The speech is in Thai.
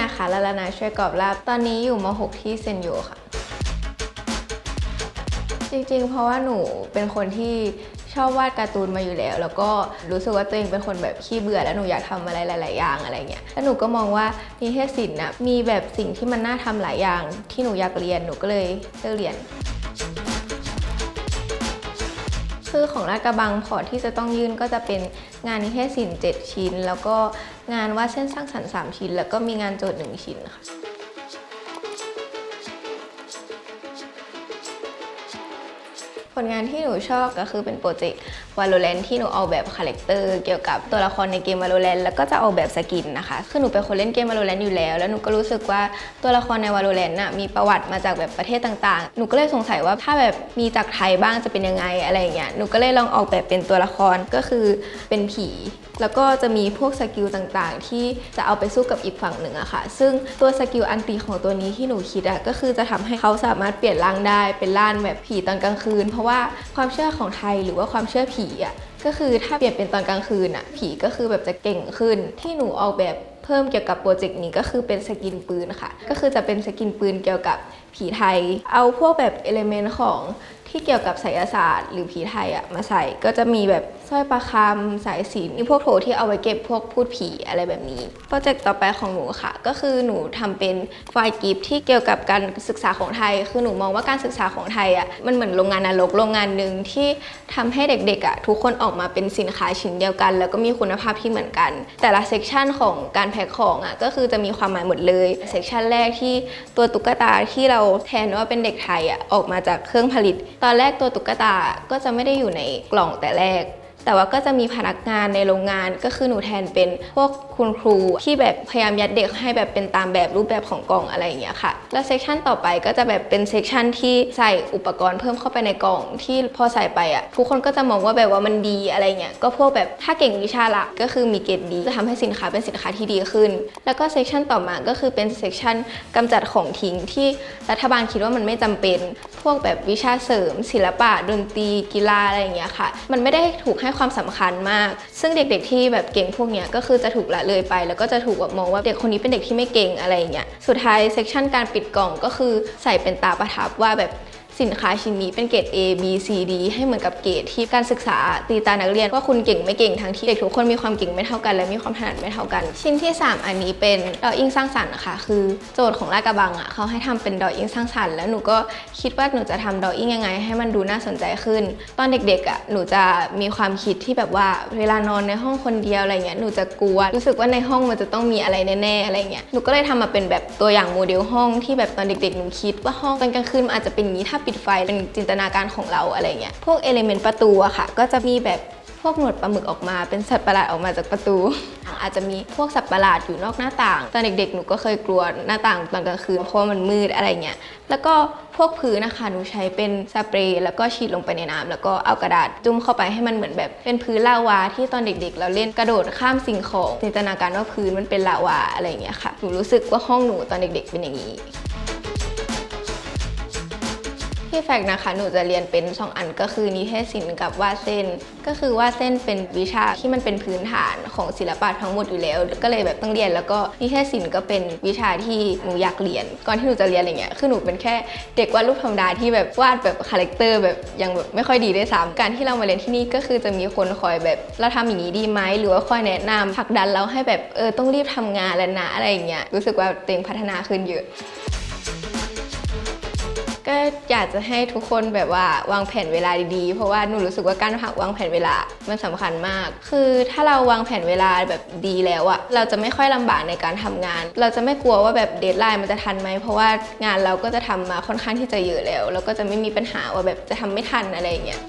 นะคะละละนาช่วยกรอบลาบ ตอนนี้อยู่ม .6 ที่เซนโยค่ะ จริงๆ เพราะว่าหนูเป็นคนที่ชอบวาดการ์ตูนมาอยู่แล้ว แล้วก็รู้สึกว่าตัวเองเป็นคนแบบขี้เบื่อแล้วหนูอยากทำอะไรหลาย ๆ อย่างอะไรเงี้ยแล้วหนูก็มองว่านิเทศศิลป์นะมีแบบสิ่งที่มันน่าทำหลายอย่างที่หนูอยากเรียนหนูก็เลยเลือกเรียน คือของลาดกระบังพอร์ตที่จะต้องยื่นก็จะเป็นงานนิเทศศิลป์7ชิ้น แล้วก็งานวาดเส้นสร้างสรรค์3ชิ้น แล้วก็มีงานโจทย์1ชิ้นค่ะ ลงานที่หนูชอบก็คือเป็นโปรเจกต์ Valorant ที่หนูเอาแบบคาแรคเตอร์เกี่ยวกับตัวละครในเกม Valorant แล้วก็จะเอาแบบสกินนะคะคือหนูเป็นคนเล่นเกม Valorant อยู่แล้ว แล้วหนูก็รู้สึกว่าตัวละครใน Valorant น่ะมีประวัติมาจากแบบประเทศต่างๆ หนูก็เลยสงสัยว่าถ้าแบบมีจากไทยบ้างจะเป็นยังไงอะไรอย่างเงี้ยหนูก็เลยลองออกแบบเป็นตัวละครก็คือเป็นผีแล้วก็จะมีพวกสกิลต่างๆ ที่จะเอาไปสู้กับอีกฝั่งหนึ่งอะค่ะ ซึ่งตัวสกิลอันตีของตัวนี้ที่หนูคิดอะก็คือจะทำให้เขาสามารถเปลี่ยนร่างได้เป็นร่างแบบผีตอนกลางคืน เพราะว่าความเชื่อของไทยหรือว่าความเชื่อผีอะก็คือถ้าเปลี่ยนเป็นตอนกลางคืนอะผีก็คือแบบจะเก่งขึ้นที่หนูออกแบบ เพิ่มเกี่ยวกับโปรเจกต์นี้ก็คือเป็นสกินปืนค่ะ ก็คือจะเป็นสกินปืนเกี่ยวกับผีไทย เอาพวกแบบเอลเมนต์ของที่เกี่ยวกับไสยศาสตร์หรือผีไทยอะมาใส่ก็จะมีแบบสร้อยประคำสายสิญจนมีพวกโถที่เอาไว้เก็บพวกพูดผีอะไรแบบนี้ โปรเจกต์ต่อไปของหนูค่ะ ก็คือหนูทำเป็นไฟล์กิฟที่เกี่ยวกับการศึกษาของไทย คือหนูมองว่าการศึกษาของไทยอะมันเหมือนโรงงานนรกโรงงานหนึ่งที่ทำให้เด็กๆอะทุกคนออกมาเป็นสินค้าชิ้นเดียวกัน แล้วก็มีคุณภาพที่เหมือนกัน แต่ละเซกชันของการแพ็คของอะก็คือจะมีความหมายหมดเลยเซกชันแรกที่ตัวตุ๊กตาที่เราแทนว่าเป็นเด็กไทยอะออกมาจากเครื่องผลิต ตอนแรกตัวตุ๊กตาก็จะไม่ได้อยู่ในกล่องแต่แรก แต่ว่าก็จะมีพนักงานในโรงงานก็คือหนูแทนเป็นพวกคุณครูที่แบบพยายามยัดเด็กให้แบบเป็นตามแบบรูปแบบของกล่องอะไรอย่างเงี้ยค่ะ แล้วเซกชันต่อไปก็จะแบบเป็นเซกชันที่ใส่อุปกรณ์เพิ่มเข้าไปในกล่องที่พอใส่ไปอะทุกคนก็จะมองว่าแบบว่ามันดีอะไรเงี้ยก็พวกแบบถ้าเก่งวิชาหลักก็คือมีเกรดดีจะทำให้สินค้าเป็นสินค้าที่ดีขึ้น แล้วก็เซกชันต่อมาก็คือเป็นเซกชันกำจัดของทิ้งที่รัฐบาลคิดว่ามันไม่จำเป็น พวกแบบวิชาเสริม ศิลปะดนตรีกีฬาอะไรอย่างเงี้ยค่ะ มันไม่ได้ถูกให้ความสำคัญมาก ซึ่งเด็กๆที่แบบเก่งพวกเนี้ยก็คือจะถูกละเลยไป แล้วก็จะถูกแบบมองว่าเด็กคนนี้เป็นเด็กที่ไม่เก่งอะไรอย่างเงี้ยสุดท้ายเซกชันการปิดกล่องก็คือใส่เป็นตาประทับว่าแบบ สินค้าชิ้นนี้เป็นเกรด A B C D ให้เหมือนกับเกรดที่การศึกษาตีตานักเรียนว่าคุณเก่งไม่เก่งทั้งที่เด็กทุกคนมีความเก่งไม่เท่ากัน และมีความถนัดไม่เท่ากัน ชิ้นที่ 3 อันนี้เป็นดออิ่งสร้างสรรค์นะคะคือโจทย์ของลาดกระบังอะเขาให้ทำเป็นดออิ่งสร้างสรรค์แล้วหนูก็คิดว่าหนูจะทำดออิ่งยังไง ให้มันดูน่าสนใจขึ้น ตอนเด็กๆอะหนูจะมีความคิดที่แบบว่าเวลานอนในห้องคนเดียวอะไรเงี้ยหนูจะกลัวรู้สึกว่าในห้องมันจะต้องมีอะไรแน่ๆอะไรเงี้ยหนูก็เลยทำมาเป็นแบบตัวอย่างโมเดลห้องที่แบบตอนเด็กๆหนูคิดว่าห้องตอนกลางคืนมันอาจจะเป็นอย่างนี้ถ้าปิดไฟเป็นจินตนาการของเราอะไรเงี้ยพวกเอลิเมนต์ประตูอะค่ะ ก็จะมีแบบพวกหนวดปลาหมึกออกมาเป็นสัตว์ประหลาดออกมาจากประตู อาจจะมีพวกสัตว์ประหลาดอยู่นอกหน้าต่าง ตอนเด็กๆหนูก็เคยกลัวหน้าต่างตอนกลางคืนเพราะว่ามันมืดอะไรเงี้ยแล้วก็พวกพื้นนะคะหนูใช้เป็นสเปรย์แล้วก็ฉีดลงไปในน้ำแล้วก็เอากระดาษจุ่มเข้าไปให้มันเหมือนแบบ เป็นพื้นลาวาที่ตอนเด็กๆ เราเล่นกระโดดข้ามสิ่งของจินตนาการว่าพื้นมันเป็นลาวาอะไรเงี้ยค่ะหนูรู้สึกว่าห้องหนูตอนเด็ก ๆ เป็นอย่างนี้ ที่แฟกนะคะหนูจะเรียนเป็น 2 อันก็คือนิเทศศิลป์กับวาดเส้น ก็คือวาดเส้นเป็นวิชาที่มันเป็นพื้นฐานของศิลปะทั้งหมดอยู่แล้ว ก็เลยแบบต้องเรียนแล้วก็นิเทศศิลป์ก็เป็นวิชาที่หนูอยากเรียน ก่อนที่หนูจะเรียนอะไรเงี้ยคือหนูเป็นแค่เด็กวาดรูปธรรมดาที่แบบวาดแบบคาแรคเตอร์แบบยังแบบไม่ค่อยดีได้วยซ้ำการที่เรามาเรียนที่นี่ก็คือจะมีคนคอยแบบเราทำอย่างนี้ดีไหมหรือว่าคอยแนะนำผลักดันเราให้แบบเออต้องรีบทำงานแล้วนะอะไรอย่างเงี้ยรู้สึกว่าตัวเองพัฒนาขึ้นเยอะ ก็อยากจะให้ทุกคนแบบว่าวางแผนเวลาดีๆ เพราะว่าหนูรู้สึกว่าการวางแผนเวลา มันสำคัญมาก คือถ้าเราวางแผนเวลาแบบดีแล้วอะเราจะไม่ค่อยลำบากในการทำงาน เราจะไม่กลัวว่าแบบเดทไลน์มันจะทันไหม เพราะว่างานเราก็จะทำมาค่อนข้างที่จะเยอะแล้ว แล้วก็จะไม่มีปัญหาว่าแบบจะทำไม่ทันอะไรอย่างเงี้ย